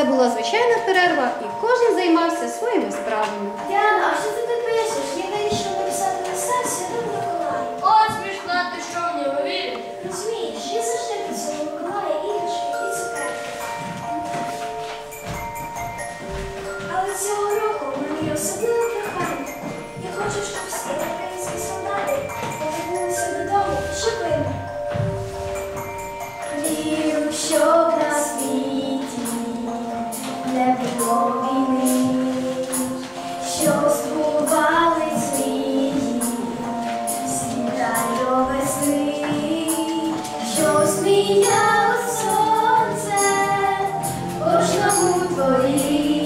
Це була звичайна перерва, і кожен займався своїми справами. Świta od słońce, Bożnemu Twoim.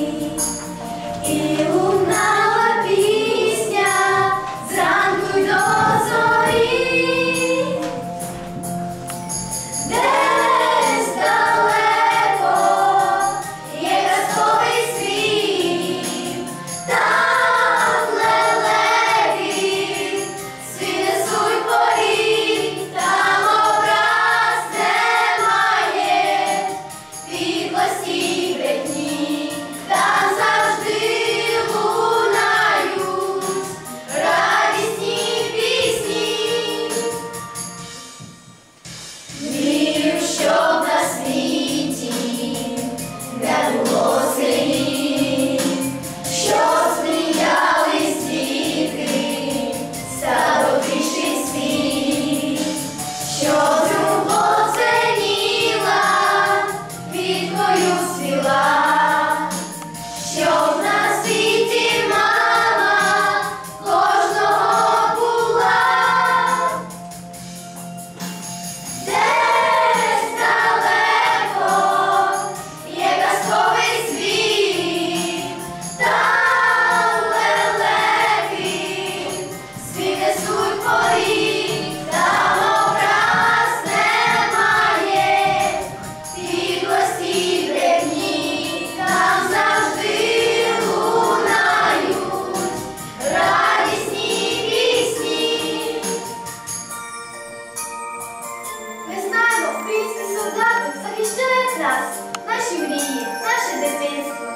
час, наші мрії, наше дитинство.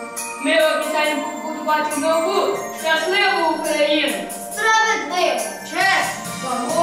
Ми обіцяємо побудувати нову, щасливу Україну. Справедливо, чесно.